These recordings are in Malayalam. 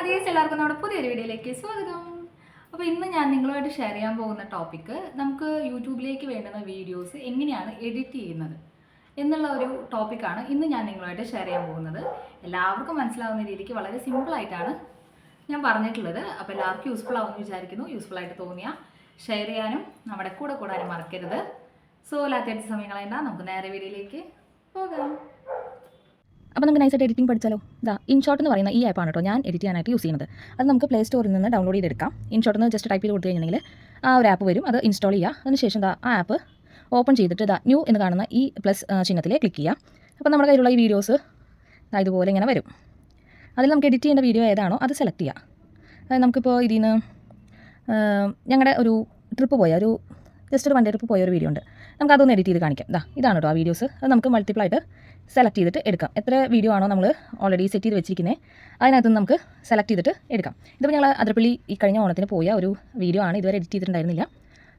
ആദ്യം എല്ലാവർക്കും നമ്മുടെ പുതിയൊരു വീഡിയോയിലേക്ക് സ്വാഗതം. അപ്പോൾ ഇന്ന് ഞാൻ നിങ്ങളുമായിട്ട് ഷെയർ ചെയ്യാൻ പോകുന്ന ടോപ്പിക്ക് നമുക്ക് യൂട്യൂബിലേക്ക് വേണ്ടുന്ന വീഡിയോസ് എങ്ങനെയാണ് എഡിറ്റ് ചെയ്യുന്നത് എന്നുള്ള ഒരു ടോപ്പിക്കാണ് ഇന്ന് ഞാൻ നിങ്ങളുമായിട്ട് ഷെയർ ചെയ്യാൻ പോകുന്നത്. എല്ലാവർക്കും മനസ്സിലാവുന്ന രീതിക്ക് വളരെ സിമ്പിളായിട്ടാണ് ഞാൻ പറഞ്ഞിട്ടുള്ളത്. അപ്പോൾ എല്ലാവർക്കും യൂസ്ഫുൾ ആവുമെന്ന് വിചാരിക്കുന്നു. യൂസ്ഫുൾ ആയിട്ട് തോന്നിയ ഷെയർ ചെയ്യാനും നമ്മുടെ കൂടെ കൂടാനും മറക്കരുത്. സോ അല്ലാത്ത സമയങ്ങളെന്താ നമുക്ക് നേരെ വീഡിയോയിലേക്ക് പോകാം. അപ്പോൾ നമുക്ക് നൈസായിട്ട് എഡിറ്റിംഗ് പഠിച്ചാലോ? ഇതാ ഇൻഷോട്ട് എന്ന് പറയുന്ന ഈ ആപ്പാണ് കേട്ടോ ഞാൻ എഡിറ്റ് ചെയ്യാനായിട്ട് യൂസ് ചെയ്യുന്നത്. അത് നമുക്ക് പ്ലേ സ്റ്റോറിൽ നിന്ന് ഡൗൺലോഡ് ചെയ്തെടുക്കാം. ഇൻഷോട്ട് എന്ന് ജസ്റ്റ് ടൈപ്പ് ചെയ്ത് കൊടുത്തു കഴിഞ്ഞിട്ടുണ്ടെങ്കിൽ ആ ഒരു ആപ്പ് വരും. അത് ഇൻസ്റ്റാൾ ചെയ്യുക അതിനുശേഷം ദാ ആ ആപ്പ് ഓപ്പൺ ചെയ്തിട്ട് ദാ ന്യൂ എന്ന് കാണുന്ന ഈ പ്ലസ് ചിഹ്നത്തിൽ ക്ലിക്ക് ചെയ്യുക അപ്പോൾ നമ്മുടെ കയ്യിലുള്ള ഈ വീഡിയോസ് ഇതുപോലെ ഇങ്ങനെ വരും. അതിൽ നമുക്ക് എഡിറ്റ് ചെയ്യേണ്ട വീഡിയോ ഏതാണോ അത് സെലക്ട് ചെയ്യുക അതായത് നമുക്കിപ്പോൾ ഇതിൽ നിന്ന് ഞങ്ങളുടെ ഒരു ട്രിപ്പ് പോയ ഒരു ജസ്റ്റ് ഒരു വൺ ഡേ ട്രിപ്പ് പോയ ഒരു വീഡിയോ ഉണ്ട്. നമുക്ക് അതൊന്ന് എഡിറ്റ് ചെയ്ത് കാണിക്കാം. ഇതാ ഇതാണ് കേട്ടോ ആ വീഡിയോസ് അത് നമുക്ക് മൾട്ടിപ്പിൾ ആയിട്ട് സെലക്ട് ചെയ്തിട്ട് എടുക്കാം. എത്ര വീഡിയോ ആണോ നമ്മൾ ഓൾറെഡി സെറ്റ് ചെയ്ത് വെച്ചിരിക്കുന്നത് അതിനകത്ത് നമുക്ക് സെലക്ട് ചെയ്തിട്ട് എടുക്കാം. ഇതിപ്പോൾ ഞങ്ങൾ അതിരപ്പള്ളി ഈ കഴിഞ്ഞ ഓണത്തിന് പോയ ഒരു വീഡിയോ ആണ്. ഇതുവരെ എഡിറ്റ് ചെയ്തിട്ടുണ്ടായിരുന്നില്ല.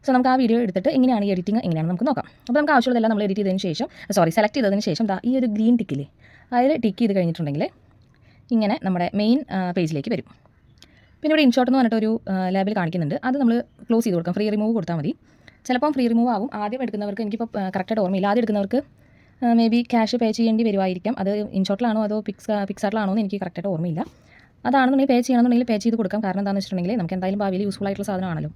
സോ നമുക്ക് ആ വീഡിയോ എടുത്തിട്ട് എങ്ങനെയാണ് ഈ എഡിറ്റിംഗ് എങ്ങനെയാണ് നമുക്ക് നോക്കാം. അപ്പോൾ നമുക്ക് ആവശ്യമുള്ളതെല്ലാം നമ്മൾ എഡിറ്റ് ചെയ്തതിന് ശേഷം സോറി സെലക്ട് ചെയ്തതിന് ശേഷം ദാ ഈ ഒരു ഗ്രീൻ ടിക്കില്ലേ അതിൽ ടിക്ക് ചെയ്ത് കഴിഞ്ഞിട്ടുണ്ടെങ്കിൽ ഇങ്ങനെ നമ്മുടെ മെയിൻ പേജിലേക്ക് വരും. പിന്നെ ഇവിടെ ഇൻഷോട്ട് എന്ന് പറഞ്ഞിട്ട് ഒരു ലാബിൽ കാണിക്കുന്നുണ്ട്. അത് നമ്മൾ ക്ലോസ് ചെയ്ത് കൊടുക്കാം. ഫ്രീ റിമൂവ് കൊടുത്താൽ മതി. ചിലപ്പം ഫ്രീ റിമൂവ് ആകും ആദ്യം എടുക്കുന്നവർക്ക് എനിക്കിപ്പോൾ കറക്റ്റായിട്ട് ഓർമ്മയില്ല. ആദ്യം എടുക്കുന്നവർക്ക് മേ ബി ക്യാഷ് പേ ചെയ്യേണ്ടി വരുമായിരിക്കാം അത് ഇൻഷോട്ടിലാണോ അതോ പിക്സ് പിക്സാറിലാണോ എന്ന് എനിക്ക് കറക്റ്റായിട്ട് ഓർമ്മയില്ല. അതാണെന്നുണ്ടെങ്കിൽ പേ ചെയ്യണമെന്നുണ്ടെങ്കിൽ പേ ചെയ്ത് കൊടുക്കാം. കാരണം എന്താണെന്ന് വെച്ചിട്ടുണ്ടെങ്കിൽ നമുക്ക് എന്തായാലും ഭാവിയിൽ യൂസ്ഫുൾ ആയിട്ടുള്ള സാധനമാണല്ലോ.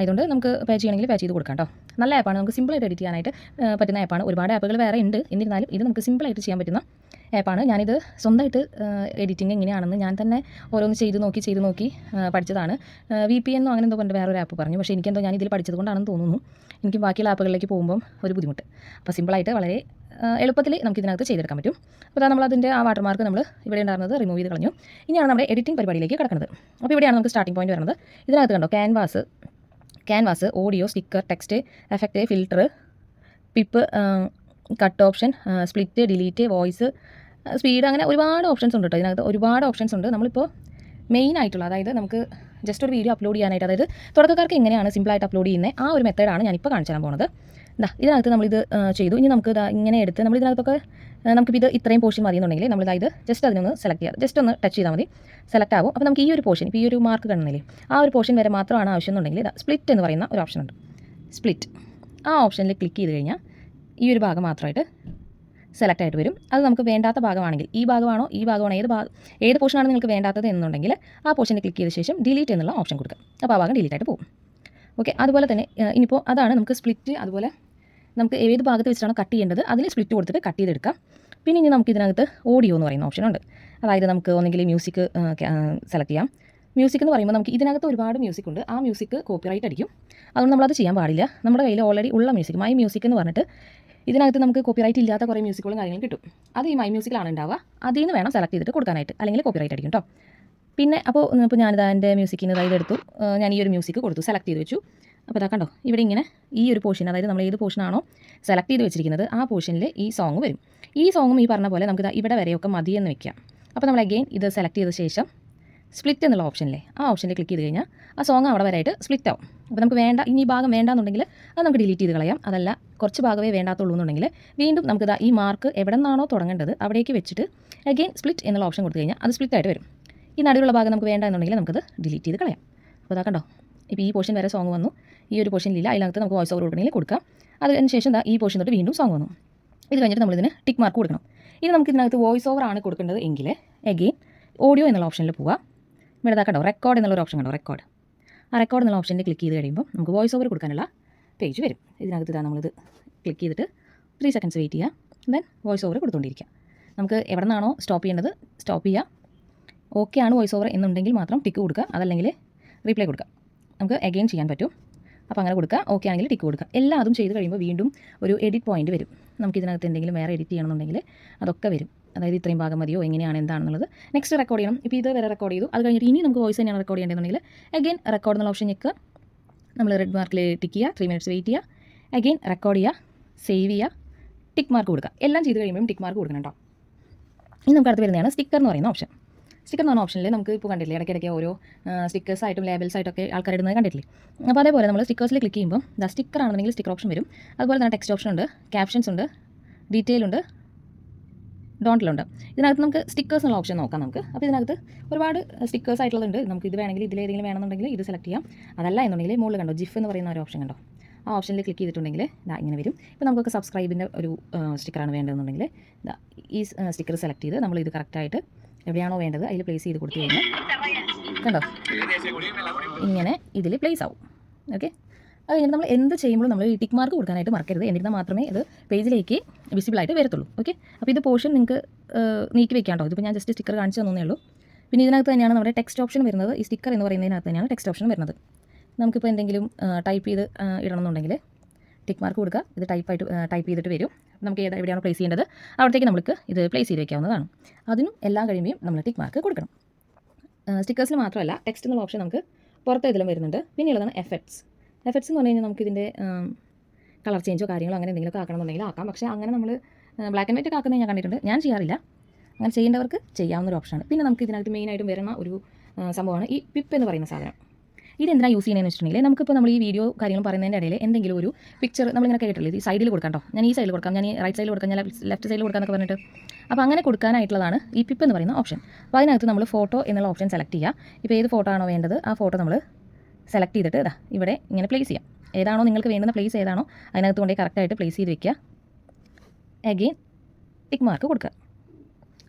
അതുകൊണ്ട് നമുക്ക് പേ ചെയ്യണമെങ്കിൽ പേ ചെയ്ത് കൊടുക്കാം കേട്ടോ നല്ല ആപ്പാണ് നമുക്ക് സിമ്പിളായിട്ട് എഡിറ്റ് ചെയ്യാനായിട്ട് പറ്റുന്ന ആപ്പാണ് ഒരുപാട് ആപ്പുകൾ വേറെ ഉണ്ട്. എന്നിരുന്നാലും ഇത് നമുക്ക് സിമ്പിളായിട്ട് ചെയ്യാൻ പറ്റുന്ന ആപ്പാണ് ഞാനിത് സ്വന്തമായിട്ട് എഡിറ്റിംഗ് എങ്ങനെയാണെന്ന് ഞാൻ തന്നെ ഓരോന്ന് ചെയ്ത് നോക്കി ചെയ്ത് നോക്കി പഠിച്ചതാണ്. വി പി എന്നോ അങ്ങനെ എന്തോ കൊണ്ട് വേറൊരു ആപ്പ് പറഞ്ഞു. പക്ഷേ എനിക്കെന്തോ ഞാൻ ഇതിൽ പഠിച്ചത് കൊണ്ടാണെന്ന് തോന്നുന്നു. എനിക്ക് ബാക്കിയുള്ള ആപ്പുകളിലേക്ക് പോകുമ്പം ഒരു ബുദ്ധിമുട്ട്. അപ്പോൾ സിമ്പിളായിട്ട് വളരെ എളുപ്പത്തിൽ നമുക്ക് ഇതിനകത്ത് ചെയ്തെടുക്കാൻ പറ്റും. അപ്പോൾ നമ്മൾ അതിന്റെ ആ വാട്ടർമാർക്ക് നമ്മൾ ഇവിടെ ഉണ്ടായിരുന്നത് റിമൂവ് ചെയ്ത് കളഞ്ഞു. ഇനിയാണ് നമ്മുടെ എഡിറ്റിംഗ് പരിപാടിയിലേക്ക് കിടക്കുന്നത്. അപ്പോൾ ഇവിടെയാണ് നമുക്ക് സ്റ്റാർട്ടിംഗ് പോയിന്റ് വരുന്നത്. ഇതിനകത്ത് കണ്ടോ canvas canvas audio sticker text effect filter PIP cut option split delete voice speed അങ്ങനെ ഒരുപാട് ഓപ്ഷൻസ് ഉണ്ട് കേട്ടോ. ഇതിനകത്ത് ഒരുപാട് ഓപ്ഷൻസ് ഉണ്ട്. നമ്മളിപ്പോൾ മെയിൻ ആയിട്ടുള്ള അതായത് നമുക്ക് ജസ്റ്റ് ഒരു വീഡിയോ അപ്ലോഡ് ചെയ്യാനായിട്ട് അതായത് തുടക്കക്കാർക്ക് എങ്ങനെയാണ് സിമ്പിളായിട്ട് അപ്ലോഡ് ചെയ്യുന്നത് ആ ഒരു മെത്തേഡാണ് ഞാനിപ്പോൾ കാണിച്ചു തരാൻ പോകുന്നത് ഇതാ ഇതിനകത്ത് നമ്മളിത് ചെയ്തു. ഇനി നമുക്ക് ഇങ്ങനെ എടുത്ത് നമ്മൾ ഇതിനകത്തൊക്കെ നമുക്ക് നമുക്കിപ്പോൾ ഇത് ഇത്രയും പോർഷൻ മതി എന്നുണ്ടെങ്കിൽ നമ്മൾ ഇതായത് ജസ്റ്റ് അതിനൊന്ന് സെലക്ട് ചെയ്യാം. ജസ്റ്റ് ഒന്ന് ടച്ച് ചെയ്താൽ മതി. സെലക്ട് ആകും അപ്പോൾ നമുക്ക് ഈ ഒരു പോർഷൻ ഇപ്പോൾ ഈ ഒരു മാർക്ക് കാണുന്നില്ലേ ആ ഒരു പോർഷൻ വരെ മാത്രമാണ് ആവശ്യം എന്നുണ്ടെങ്കിൽ ഇതാ സ്പ്ലിറ്റ് എന്ന് പറയുന്ന ഒരു ഓപ്ഷൻ ഉണ്ട്. സ്പ്ലിറ്റ് ആ ഓപ്ഷനിൽ ക്ലിക്ക് ചെയ്ത് കഴിഞ്ഞാൽ ഈ ഒരു ഭാഗം മാത്രമായിട്ട് സെലക്ട് ആയിട്ട് വരും. അത് നമുക്ക് വേണ്ടാത്ത ഭാഗമാണെങ്കിൽ ഈ ഭാഗമാണോ ഈ ഭാഗമാണോ ഏത് ഭാഗം ഏത് പോർഷനാണ് നിങ്ങൾക്ക് വേണ്ടാത്തത് എന്നുണ്ടെങ്കിൽ ആ പോർഷനിൽ ക്ലിക്ക് ചെയ്ത ശേഷം ഡിലീറ്റ് എന്നുള്ള ഓപ്ഷൻ കൊടുക്കുക. അപ്പോൾ ആ ഭാഗം ഡിലീറ്റ് ആയിട്ട് പോകും. ഓക്കെ അതുപോലെ തന്നെ ഇനിയിപ്പോൾ അതാണ് നമുക്ക് സ്പ്ലിറ്റ് അതുപോലെ നമുക്ക് ഏത് ഭാഗത്ത് വെച്ചിട്ടാണ് കട്ട് ചെയ്യേണ്ടത് അതിൽ സ്പ്ലിറ്റ് കൊടുത്തിട്ട് കട്ട് ചെയ്തെടുക്കാം പിന്നെ ഇനി നമുക്ക് ഇതിനകത്ത് ഓഡിയോ എന്ന് പറയുന്ന ഓപ്ഷനുണ്ട് അതായത് നമുക്ക് ഒന്നെങ്കിൽ മ്യൂസിക് സെലക്ട് ചെയ്യാം. മ്യൂസിക് എന്ന് പറയുമ്പോൾ നമുക്ക് ഇതിനകത്ത് ഒരുപാട് മ്യൂസിക് ഉണ്ട്. ആ മ്യൂസിക് കോപ്പിറൈറ്റ് അടിക്കും. അതുകൊണ്ട് നമ്മളത് ചെയ്യാൻ പാടില്ല. നമ്മുടെ കയ്യിൽ ഓൾറെഡി ഉള്ള മ്യൂസിക് മൈ മ്യൂസിക് എന്ന് പറഞ്ഞിട്ട് ഇതിനകത്ത് നമുക്ക് കോപ്പിറൈറ്റ് ഇല്ലാത്ത കുറേ മ്യൂസിക്കുകളും കാര്യങ്ങളും കിട്ടും. അത് ഈ മൈ മ്യൂസിക്കിലാണ് ഉണ്ടാവുക. അതിൽ നിന്ന് വേണം സെലക്ട് ചെയ്തിട്ട് കൊടുക്കാനായിട്ട്. അല്ലെങ്കിൽ കോപ്പിറൈറ്റ് അടിക്കും കേട്ടോ പിന്നെ അപ്പോൾ ഇപ്പോൾ ഞാനിതാ എന്റെ മ്യൂസിക്കിന് ഇതായത് എടുത്തു ഞാൻ ഈ ഒരു മ്യൂസിക് കൊടുത്തു. സെലക്ട് ചെയ്ത് വെച്ചു. അപ്പോൾ ഇതാ കണ്ടോ? ഇവിടെ ഇങ്ങനെ ഈ ഒരു പോർഷൻ അതായത് നമ്മൾ ഏത് പോർഷനാണോ സെലക്ട് ചെയ്ത് വെച്ചിരിക്കുന്നത് ആ പോർഷനിൽ ഈ സോങ് വരും. ഈ സോങ്ങും ഈ പറഞ്ഞ പോലെ നമുക്ക് ഇവിടെ വരെയൊക്കെ മതിയെന്ന് വെക്കാം. അപ്പോൾ നമ്മൾ അഗെയിൻ ഇത് സെലക്ട് ചെയ്ത ശേഷം സ്പ്ലിറ്റ് എന്നുള്ള ഓപ്ഷനിലെ ആ ഓപ്ഷനിൽ ക്ലിക്ക് ചെയ്ത് കഴിഞ്ഞാൽ ആ സോങ് അവിടെ വരെയായിട്ട് സ്പ്ലിറ്റ് ആവും. അപ്പോൾ നമുക്ക് വേണ്ട ഇനി ഈ ഭാഗം വേണ്ടാന്നുണ്ടെങ്കിൽ അത് നമുക്ക് ഡിലീറ്റ് ചെയ്ത് കളയാം. അതല്ല കുറച്ച് ഭാഗമേ വേണ്ടാത്തുള്ളൂ എന്നുണ്ടെങ്കിൽ വീണ്ടും നമുക്ക് ഈ മാർക്ക് എവിടെ നിന്നാണോ തുടങ്ങേണ്ടത് അവിടേക്ക് വെച്ചിട്ട് അഗെയിൻ സ്പ്ലിറ്റ് എന്നുള്ള ഓപ്ഷൻ കൊടുത്തു കഴിഞ്ഞാൽ അത് സ്പ്ലിറ്റ് ആയിട്ട് വരും. ഈ നടുവിലുള്ള ഭാഗം നമുക്ക് വേണ്ട എന്നുണ്ടെങ്കിൽ നമുക്കത് ഡിലീറ്റ് ചെയ്ത് കളയാം. അപ്പോൾ അതാ കണ്ടോ ഇപ്പോൾ ഈ പോർഷൻ വരെ സോങ് വന്നു. ഈ ഒരു പോർഷനിലില്ല അതിനകത്ത് നമുക്ക് വോയിസ് ഓവർ കൊടുക്കണമെങ്കിൽ കൊടുക്കാം. അതിന് ശേഷം എന്താ ഈ പോർഷൻ തൊട്ട് വീണ്ടും സോങ് വന്നു. ഇത് കഴിഞ്ഞിട്ട് നമ്മളിതിന് ടിക്ക് മാർക്ക് കൊടുക്കണം. ഇനി നമുക്ക് ഇതിനകത്ത് വോയിസ് ഓവർ ആണ് കൊടുക്കേണ്ടത് എങ്കിൽ എഗെയിൻ ഓഡിയോ എന്നുള്ള ഓപ്ഷനിൽ പോവുക ഇവിടെ കണ്ടോ റെക്കോർഡ് എന്നുള്ള ഒരു ഓപ്ഷൻ കണ്ടോ റെക്കോർഡ് ആ റെക്കോർഡ് എന്നുള്ള ഓപ്ഷനിൽ ക്ലിക്ക് ചെയ്ത് കഴിയുമ്പോൾ നമുക്ക് വോയിസ് ഓവർ കൊടുക്കാനുള്ള പേജ് വരും. ഇതിനകത്ത് ഇതാ നമ്മളിത് ക്ലിക്ക് ചെയ്തിട്ട് ത്രീ സെക്കൻഡ്സ് വെയിറ്റ് ചെയ്യുക ദെൻ വോയിസ് ഓവർ കൊടുത്തുകൊണ്ടിരിക്കുക നമുക്ക് എവിടെ നിന്നാണോ സ്റ്റോപ്പ് ചെയ്യേണ്ടത് സ്റ്റോപ്പ് ചെയ്യുക ഓക്കെ ആണ് വോയിസ് ഓവർ എന്നുണ്ടെങ്കിൽ മാത്രം ടിക്ക് കൊടുക്കുക അതല്ലെങ്കിൽ റീപ്ലൈ കൊടുക്കുക നമുക്ക് അഗെയിൻ ചെയ്യാൻ പറ്റും. അപ്പോൾ അങ്ങനെ കൊടുക്കുക ഓക്കെ ആണെങ്കിൽ ടിക്ക് കൊടുക്കുക എല്ലാം അതും ചെയ്ത് കഴിയുമ്പോൾ വീണ്ടും ഒരു എഡിറ്റ് പോയിന്റ് വരും. നമുക്ക് ഇതിനകത്ത് എന്തെങ്കിലും വേറെ എഡിറ്റ് ചെയ്യണമെന്നുണ്ടെങ്കിൽ അതൊക്കെ വരും. അതായത് ഇത്രയും ഭാഗം മതിയോ? എങ്ങനെയാണ്? എന്താണെന്നുള്ളത് നെക്സ്റ്റ് റെക്കോർഡ് ചെയ്യണം. ഇപ്പോൾ ഇത് വരെ റെക്കോർഡ് ചെയ്തു. അത് കഴിഞ്ഞിട്ട് ഇനി നമുക്ക് വോയിസ് തന്നെയാണ് റെക്കോർഡ് ചെയ്യേണ്ടതെന്നുണ്ടെങ്കിൽ അഗെയിൻ റെക്കോർഡ് എന്നുള്ള ഓപ്ഷൻ ഞെക്കുക. നമ്മൾ റെഡ് മാർക്കിൽ ടിക്ക് ചെയ്യുക. ത്രീ മിനിറ്റ്സ് വെയിറ്റ് ചെയ്യുക. അഗെയിൻ റെക്കോർഡ് ചെയ്യുക. സേവ് ചെയ്യുക. ടിക്ക് മാർക്ക് കൊടുക്കുക. എല്ലാം ചെയ്ത് കഴിയുമ്പോൾ ടിക്ക് മാർക്ക് കൊടുക്കണം കേട്ടോ. ഇനി നമുക്ക് അടുത്ത് വരുന്നതാണ് സ്റ്റിക്കർ എന്ന് പറയുന്ന ഓപ്ഷൻ സ്റ്റിക്കർ എന്ന് പറഞ്ഞ ഓപ്ഷനിൽ നമുക്ക് ഇപ്പോൾ കണ്ടില്ലേ ഇടയ്ക്കിടയ്ക്ക് ഓരോ സ്റ്റിക്കേഴ്സ് ആയിട്ടും ലേബൽസ് ആയിട്ടൊക്കെ ആൾക്കാർ ഇടുന്നത് കണ്ടിട്ടില്ലേ? അപ്പോൾ അതേപോലെ നമ്മൾ സ്റ്റിക്കേഴ്സിൽ ക്ലിക്ക് ചെയ്യുമ്പോൾ ദ സ്റ്റിക്കർ ആണെന്നുണ്ടെങ്കിൽ സ്റ്റിക്കർ ഓപ്ഷൻ വരും. അതുപോലെ തന്നെ ടെക്സ്റ്റ് ഓപ്ഷൻ ഉണ്ട്. ക്യാപ്ഷൻസ് ഉണ്ട്. ഡീറ്റെയിൽ ഉണ്ട്. ഡോണ്ടിലുണ്ട് ഇതിനകത്ത് നമുക്ക് സ്റ്റിക്കേഴ്സ് എന്നുള്ള ഓപ്ഷൻ നോക്കാം നമുക്ക്. അപ്പോൾ ഇതിനകത്ത് ഒരുപാട് സ്റ്റിക്കേഴ്സ് ആയിട്ടുള്ളതുണ്ട്. നമുക്ക് ഇത് വേണമെങ്കിൽ ഇതിലേതെങ്കിലും വേണമെന്നുണ്ടെങ്കിൽ ഇത് സെലക്ട് ചെയ്യാം. അതല്ല എന്നുണ്ടെങ്കിൽ മുകളിൽ കണ്ടോ ജിഫ് എന്ന് പറയുന്ന ഒരു ഓപ്ഷൻ കണ്ടോ? ആ ഓപ്ഷനിൽ ക്ലിക്ക് ചെയ്തിട്ടുണ്ടെങ്കിൽ ഇതാ ഇങ്ങനെ വരും. ഇപ്പോൾ നമുക്കൊക്കെ സബ്സ്ക്രൈബിന്റെ ഒരു സ്റ്റിക്കറാണ് വേണ്ടതെന്നുണ്ടെങ്കിൽ ഇതാ ഈ സ്റ്റിക്കർ സെലക്ട് ചെയ്ത് നമ്മൾ ഇത് കറക്റ്റായിട്ട് എവിടെയാണോ വേണ്ടത് അതിൽ പ്ലേസ് ചെയ്ത് കൊടുത്തു കഴിഞ്ഞാൽ കണ്ടോ? ഇങ്ങനെ ഇതിൽ പ്ലേസ് ആവും. ഓക്കെ അത് കഴിഞ്ഞിട്ട് നമ്മൾ എന്ത് ചെയ്യുമ്പോൾ നമ്മൾ ഈ ടിക്ക് മാർക്ക് കൊടുക്കാനായിട്ട് മറക്കരുത്. എന്നിരുന്നാൽ മാത്രമേ ഇത് പേജിലേക്ക് വിസിബിൾ ആയിട്ട് വരത്തുള്ളൂ. ഓക്കെ അപ്പോൾ ഇത് പോർഷൻ നിങ്ങൾക്ക് നീക്കി വെക്കാണ്ടോ ഇതിപ്പോൾ ഞാൻ ജസ്റ്റ് സ്റ്റിക്കർ കാണിച്ചു തന്നേ ഉള്ളൂ. പിന്നെ ഇതിനകത്ത് തന്നെയാണ് നമ്മുടെ ടെക്സ്റ്റ് ഓപ്ഷൻ വരുന്നത്. ഈ സ്റ്റിക്കർ എന്ന് പറയുന്നതിനകത്ത് തന്നെയാണ് ടെക്സ്റ്റ് ഓപ്ഷൻ വരുന്നത്. നമുക്കിപ്പോൾ എന്തെങ്കിലും ടൈപ്പ് ചെയ്ത് ഇടണമെന്നുണ്ടെങ്കിൽ ടിക്ക് മാർക്ക് കൊടുക്കുക. ഇത് ടൈപ്പായിട്ട് ടൈപ്പ് ചെയ്തിട്ട് വരും. നമുക്ക് ഏതാ എവിടെയാണ് പ്ലേസ് ചെയ്യേണ്ടത്? അവിടത്തേക്ക് നമുക്ക് ഇത് പ്ലേസ് ചെയ്ത് വയ്ക്കാവുന്നതാണ് അതിനും എല്ലാം കഴിയുമ്പോൾ നമ്മൾ ടിക്ക് മാർക്ക് കൊടുക്കണം. സ്റ്റിക്കേഴ്സിൽ മാത്രമല്ല ടെക്സ്റ്റ് എന്നുള്ള ഓപ്ഷൻ നമുക്ക് പുറത്ത് ഇതിലും വരുന്നുണ്ട്. പിന്നെയുള്ളതാണ് എഫക്ട്സ് എഫക്ട്സ് എന്ന് പറഞ്ഞു കഴിഞ്ഞാൽ നമുക്ക് ഇതിന്റെ കളർ ചേഞ്ചോ കാര്യങ്ങളോ അങ്ങനെ എന്തെങ്കിലുമൊക്കെ ആക്കണമെന്നുണ്ടെങ്കിൽ ആക്കാം. പക്ഷേ അങ്ങനെ നമ്മൾ ബ്ലാക്ക് ആൻഡ് വൈറ്റ് ഒക്കെ ആക്കുന്നത് ഞാൻ കണ്ടിട്ടുണ്ട്. ഞാൻ ചെയ്യാറില്ല. അങ്ങനെ ചെയ്യേണ്ടവർക്ക് ചെയ്യാവുന്ന ഒരു ഓപ്ഷനാണ് പിന്നെ നമുക്ക് ഇതിനകത്ത് മെയിനായിട്ടും വരുന്ന ഒരു സംഭവമാണ് ഈ പിപ്പ് എന്ന് പറയുന്ന സാധനം. ഇത് ഇതെന്തിനാണ് യൂസ് ചെയ്യുന്നതെന്ന് വെച്ചിട്ടുണ്ടെങ്കിൽ നമുക്കിപ്പോൾ നമ്മൾ ഈ വീഡിയോ കാര്യങ്ങൾ പറയുന്നതിന്റെ ഇടയിൽ എന്തെങ്കിലും ഒരു പിക്ചർ നമ്മളിങ്ങനെ കേട്ടിട്ടുള്ളത് ഈ സൈഡിൽ കൊടുക്കാം കേട്ടോ. ഞാൻ ഈ സൈഡിൽ കൊടുക്കാം. ഞാൻ ഈ റൈറ്റ് സൈഡിൽ കൊടുക്കാം. ഞാൻ ലെഫ്റ്റ് സൈഡിൽ കൊടുക്കാം എന്നൊക്കെ പറഞ്ഞിട്ട്. അപ്പോൾ അങ്ങനെ കൊടുക്കാനായിട്ടുള്ളതാണ് ഈ പിപ്പ് എന്ന് പറയുന്ന ഓപ്ഷൻ അപ്പോൾ അതിനകത്ത് നമ്മൾ ഫോട്ടോ എന്നുള്ള ഓപ്ഷൻ സെലക്ട് ചെയ്യുക. ഇപ്പോൾ ഏത് ഫോട്ടോ ആണോ വേണ്ടത് ആ ഫോട്ടോ നമ്മൾ സെലക്ട് ചെയ്തിട്ട് ഇതാ ഇവിടെ ഇങ്ങനെ പ്ലേസ് ചെയ്യാം. ഏതാണോ നിങ്ങൾക്ക് വേണ്ടുന്ന പ്ലേസ് ഏതാണോ അതിനകത്ത് കൊണ്ടുപോയി കറക്റ്റായിട്ട് പ്ലേസ് ചെയ്ത് വെക്കുക. അഗെയിൻ ടിക്ക് മാർക്ക് കൊടുക്കുക.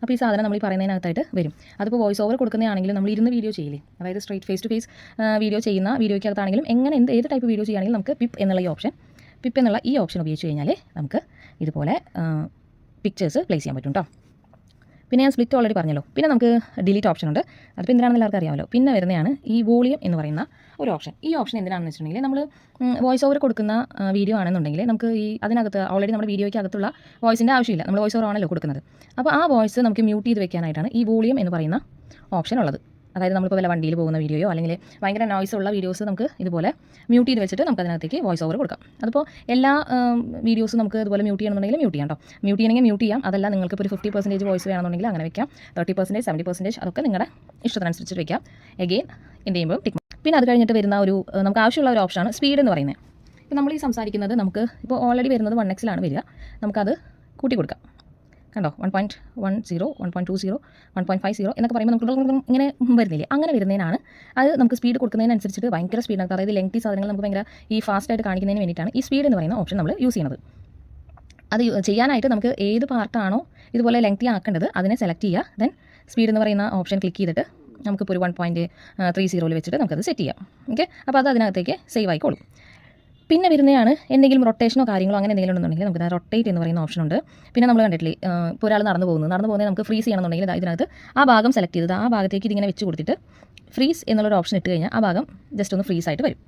അപ്പോൾ ഈ സാധനം നമ്മൾ ഈ പറയുന്നതിനകത്തായിട്ട് വരും. അതിപ്പോൾ വോയിസ് ഓവർ കൊടുക്കുന്നതാണെങ്കിലും നമ്മൾ ഇരുന്ന് വീഡിയോ ചെയ്യില്ലേ? അതായത് straight face to face video ചെയ്യുന്ന വീഡിയോയ്ക്കകത്താണെങ്കിലും എങ്ങനെ എന്ത് ഏത് ടൈപ്പ് വീഡിയോ ചെയ്യുകയാണെങ്കിലും നമുക്ക് പിപ്പ് എന്നുള്ള ഈ ഓപ്ഷൻ പിപ്പ് എന്നുള്ള ഈ ഓപ്ഷൻ ഉപയോഗിച്ച് കഴിഞ്ഞാൽ നമുക്ക് ഇതുപോലെ പിക്ചേഴ്സ് പ്ലേസ് ചെയ്യാൻ പറ്റും കേട്ടോ പിന്നെ ഞാൻ സ്പ്ലിറ്റ് ഓൾറെഡി പറഞ്ഞല്ലോ. പിന്നെ നമുക്ക് ഡിലീറ്റ് ഓപ്ഷൻ ഉണ്ട്. അതിപ്പോൾ എന്തിനാണെന്ന് എല്ലാവർക്കും അറിയാമല്ലോ. പിന്നെ വരുന്നതാണ് ഈ വോളിയം എന്ന് പറയുന്ന ഒരു ഓപ്ഷൻ ഈ ഓപ്ഷൻ എന്തിനാണെന്ന് വെച്ചിട്ടുണ്ടെങ്കിൽ നമ്മൾ വോയിസ് ഓവർ കൊടുക്കുന്ന വീഡിയോ ആണെന്നുണ്ടെങ്കിൽ നമുക്ക് ഈ അതിനകത്ത് ഓൾറെഡി നമ്മുടെ വീഡിയോയ്ക്ക് അകത്തുള്ള വോയിസിന്റെ ആവശ്യമില്ല. നമ്മൾ വോയിസ് ഓവർ ആണല്ലോ കൊടുക്കുന്നത്. അപ്പോൾ ആ വോയിസ് നമുക്ക് മ്യൂട്ട് ചെയ്ത് വെക്കാനായിട്ടാണ് ഈ വോളിയം എന്ന് പറയുന്ന ഓപ്ഷൻ ഉള്ളത്. അതായത് നമ്മളിപ്പോൾ വല്ല വണ്ടിയിൽ പോകുന്ന വീഡിയോയോ അല്ലെങ്കിൽ ഭയങ്കര നോയ്സ് ഉള്ള വീഡിയോസ് നമുക്ക് ഇതുപോലെ മ്യൂട്ട് ചെയ്ത് വെച്ചിട്ട് നമുക്ക് അതിനകത്തേക്ക് വോയിസ് ഓവർ കൊടുക്കാം. അതിപ്പോൾ എല്ലാ വീഡിയോസും നമുക്ക് ഇതുപോലെ മ്യൂട്ട് ചെയ്യണമെന്നുണ്ടെങ്കിൽ മ്യൂട്ട് ചെയ്യാം കേട്ടോ മ്യൂട്ട് ചെയ്യണമെങ്കിൽ മ്യൂട്ട് ചെയ്യാം. അതല്ല നിങ്ങൾക്ക് ഒരു ഫിഫ്റ്റി പെർസെന്റേജ് വോയിസ് വേണമെന്നുണ്ടെങ്കിൽ അങ്ങനെ വെക്കാം. തേർട്ടി പെർസെന്റേജ് സെവന്റി പെർസെന്റേജ് അതൊക്കെ നിങ്ങളുടെ ഇഷ്ടത്തിനനുസരിച്ച് വെക്കാം. എഗെയിൻ എന്ത് ചെയ്യുമ്പോൾ ടിക്ക് പിന്നെ അത് കഴിഞ്ഞിട്ട് വരുന്ന ഒരു നമുക്ക് ആവശ്യമുള്ള ഒരു ഓപ്ഷനാണ് സ്പീഡ് എന്ന് പറയുന്നത്. ഇപ്പോൾ നമ്മൾ ഈ സംസാരിക്കുന്നത് നമുക്ക് ഇപ്പോൾ ഓൾറെഡി വരുന്നത് വൺ എക്സിലാണ് വരിക. നമുക്കത് കൂട്ടി കൊടുക്കാം. കണ്ടോ? One point one zero one point two zero one point five zero എന്നൊക്കെ പറയുമ്പോൾ നമുക്ക് ഇങ്ങനെ വരുന്നില്ലേ? അങ്ങനെ വരുന്നതിനാണ് അത് നമുക്ക് സ്പീഡ് കൊടുക്കുന്നതിനനുസരിച്ചിട്ട് ഭയങ്കര സ്പീഡാണ് അതായത് ലെങ്തി സാധനങ്ങൾ നമുക്ക് ഭയങ്കര ഈ ഫാസ്റ്റായിട്ട് കാണിക്കുന്നതിന് വേണ്ടിയിട്ടാണ് ഈ സ്പീഡ് എന്ന് പറയുന്ന ഓപ്ഷൻ നമ്മൾ യൂസ് ചെയ്യുന്നത്. അത് ചെയ്യാനായിട്ട് നമുക്ക് ഏത് പാർട്ടാണോ ഇതുപോലെ ലെങ്തി ആക്കേണ്ടത് അതിനെ സെലക്ട് ചെയ്യുക. ദെൻ സ്പീഡ് എന്ന് പറയുന്ന ഓപ്ഷൻ ക്ലിക്ക് ചെയ്തിട്ട് നമുക്കിപ്പോൾ ഒരു വൺ പോയിന്റ് ത്രീ സീറോയിൽ വെച്ചിട്ട് നമുക്കത് സെറ്റ് ചെയ്യാം. ഓക്കെ അപ്പോൾ അത് അതിനകത്തേക്ക് സേവ് ആയിക്കോളും. പിന്നെ വരുന്നതാണ് എന്തെങ്കിലും റൊട്ടേഷനോ കാര്യങ്ങളോ അങ്ങനെ എന്തെങ്കിലും ഉണ്ടെന്നുണ്ടെങ്കിൽ നമുക്ക് റൊട്ടേറ്റ് എന്ന് പറയുന്ന ഓപ്ഷൻ ഉണ്ട്. പിന്നെ നമ്മൾ കണ്ടിട്ടില്ലേ ഇപ്പോൾ ഒരാൾ നടന്നു പോകുന്നു. നടന്നു പോകുന്നത് നമുക്ക് ഫ്രീസ് ചെയ്യണമെന്നുണ്ടെങ്കിൽ ഇതിനകത്ത് ആ ഭാഗം സെലക്ട് ചെയ്തത്. ആ ഭാഗത്തേക്ക് ഇതിങ്ങനെ വെച്ച് കൊടുത്തിട്ട് ഫ്രീസ് എന്നുള്ളൊരു ഓപ്ഷൻ ഇട്ട് കഴിഞ്ഞാൽ ആ ഭാഗം ജസ്റ്റ് ഒന്ന് ഫ്രീസ് ആയിട്ട് വരും.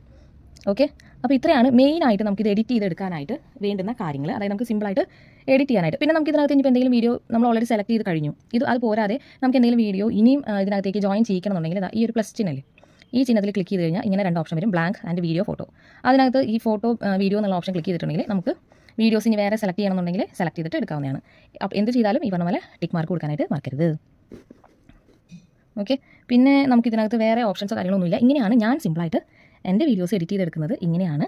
ഓക്കെ അപ്പോൾ ഇത്രയാണ് മെയിനായിട്ട് നമുക്ക് ഇത് എഡിറ്റ് ചെയ്തെടുക്കാനായിട്ട് വേണ്ടുന്ന കാര്യങ്ങൾ അതായത് നമുക്ക് സിമ്പിളായിട്ട് എഡിറ്റ് ചെയ്യാനായിട്ട്. പിന്നെ നമുക്ക് ഇതിനകത്ത് ഇനിയിപ്പോൾ എന്തെങ്കിലും വീഡിയോ നമ്മൾ ഓൾറെഡി സെലക്ട് ചെയ്ത് കഴിഞ്ഞു. ഇത് അത് പോരാതെ നമുക്ക് എന്തെങ്കിലും വീഡിയോ ഇനിയും ഇതിനകത്തേക്ക് ജോയിൻ ചെയ്യിക്കണമെന്നുണ്ടെങ്കിൽ ഈ ഒരു പ്ലസ് ചിഹ്നല്ലേ ഈ ചിഹ്നത്തിൽ ക്ലിക്ക് ചെയ്ത് കഴിഞ്ഞാൽ ഇങ്ങനെ രണ്ട് ഓപ്ഷൻ വരും. ബ്ലാങ്ക് ആൻഡ് വീഡിയോ ഫോട്ടോ അതിനകത്ത് ഈ ഫോട്ടോ വീഡിയോ എന്നുള്ള ഓപ്ഷൻ ക്ലിക്ക് ചെയ്തിട്ടുണ്ടെങ്കിൽ നമുക്ക് വീഡിയോസ് ഇനി വേറെ സെലക്ട് ചെയ്യണമെന്നുണ്ടെങ്കിൽ സെലക്ട് ചെയ്തിട്ട് എടുക്കാവുന്നതാണ്. എന്ത് ചെയ്താലും ഈ പറഞ്ഞ പോലെ ടിക്ക് മാർക്ക് കൊടുക്കാനായിട്ട് മറക്കരുത്. ഓക്കെ പിന്നെ നമുക്ക് ഇതിനകത്ത് വേറെ ഓപ്ഷൻസോ കാര്യങ്ങളൊന്നുമില്ല. ഇങ്ങനെയാണ് ഞാൻ സിമ്പിളായിട്ട് എന്റെ വീഡിയോസ് എഡിറ്റ് ചെയ്തെടുക്കുന്നത്. ഇങ്ങനെയാണ്.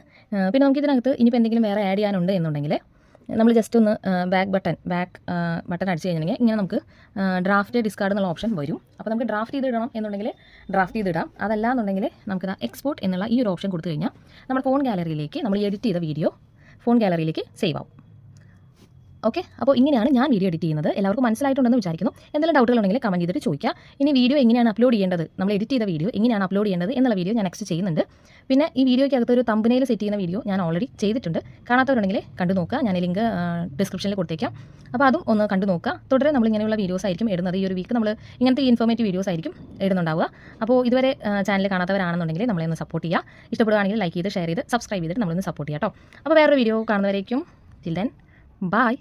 പിന്നെ നമുക്ക് ഇതിനകത്ത് ഇനിയിപ്പോൾ എന്തെങ്കിലും വേറെ ആഡ് ചെയ്യാനുണ്ട് എന്നുണ്ടെങ്കിൽ നമ്മൾ ജസ്റ്റ് ഒന്ന് ബാക്ക് ബട്ടൺ ബാക്ക് ബട്ടൺ അടിച്ച് കഴിഞ്ഞിട്ടുണ്ടെങ്കിൽ ഇങ്ങനെ നമുക്ക് ഡ്രാഫ്റ്റ് ഡിസ്കാർഡ് എന്നുള്ള ഓപ്ഷൻ വരും. അപ്പോൾ നമുക്ക് ഡ്രാഫ്റ്റ് ചെയ്ത് ഇടണം എന്നുണ്ടെങ്കിൽ ഡ്രാഫ്റ്റ് ചെയ്തിടാം. അതല്ല എന്നുണ്ടെങ്കിൽ നമുക്ക് എക്സ്പോർട്ട് എന്നുള്ള ഈ ഒരു ഓപ്ഷൻ കൊടുത്തു കഴിഞ്ഞാൽ നമ്മുടെ ഫോൺ ഗാലറിയിലേക്ക് നമ്മൾ എഡിറ്റ് ചെയ്ത വീഡിയോ ഫോൺ ഗാലറിയിലേക്ക് സേവ് ആവും. ഓക്കെ അപ്പോൾ ഇങ്ങനെയാണ് ഞാൻ വീഡിയോ എഡിറ്റ് ചെയ്യുന്നത്. എല്ലാവർക്കും മനസ്സിലായിട്ടുണ്ടെന്ന് വിചാരിക്കുന്നു. എന്തെങ്കിലും ഡൗട്ടുകൾ ഉണ്ടെങ്കിൽ കമന്റ് ചെയ്തിട്ട് ചോദിക്കുക ഇനി വീഡിയോ എങ്ങനെയാണ് അപ്ലോഡ് ചെയ്യേണ്ടത്? നമ്മൾ എഡിറ്റ് ചെയ്ത വീഡിയോ എങ്ങനെയാണ് അപ്ലോഡ് ചെയ്യേണ്ടത് എന്നുള്ള വീഡിയോ ഞാൻ നെക്സ്റ്റ് ചെയ്യുന്നുണ്ട്. പിന്നെ ഈ വീഡിയോയ്ക്കകത്ത് ഒരു തമ്പനയിൽ സെറ്റ് ചെയ്യുന്ന വീഡിയോ ഞാൻ ഓൾറെഡി ചെയ്തിട്ടുണ്ട്. കാണാത്തവരുണ്ടെങ്കിൽ കണ്ടു നോക്കുക. ഞാൻ ലിങ്ക് ഡിസ്ക്രിപ്ഷനിൽ കൊടുത്തേക്കാം. അപ്പോൾ അതും ഒന്ന് കണ്ടു നോക്കുക. തുടരെ നമ്മൾ ഇങ്ങനെയുള്ള വീഡിയോസ് ആയിരിക്കും ഇടുന്നത്. ഈ ഒരു വീക്ക് നമ്മൾ ഇങ്ങനത്തെ ഇൻഫോർമേറ്റീവ് വീഡിയോസ് ആയിരിക്കും ഇടുന്നുണ്ടാവുക. അപ്പോൾ ഇതുവരെ ചാനൽ കാണാത്തവരാണെന്നുണ്ടെങ്കിൽ നമ്മളെ ഒന്ന് സപ്പോർട്ട് ചെയ്യുക. ഇഷ്ടപ്പെടുകയാണെങ്കിൽ ലൈക്ക് ചെയ്ത് ഷെയർ ചെയ്ത് സബ്സ്ക്രൈബ് ചെയ്തിട്ട് നമ്മളൊന്ന് സപ്പോർട്ട് ചെയ്യാം കേട്ടോ അപ്പോൾ വേറൊരു വീഡിയോ കാണുന്നവരേക്കും. Chill then bye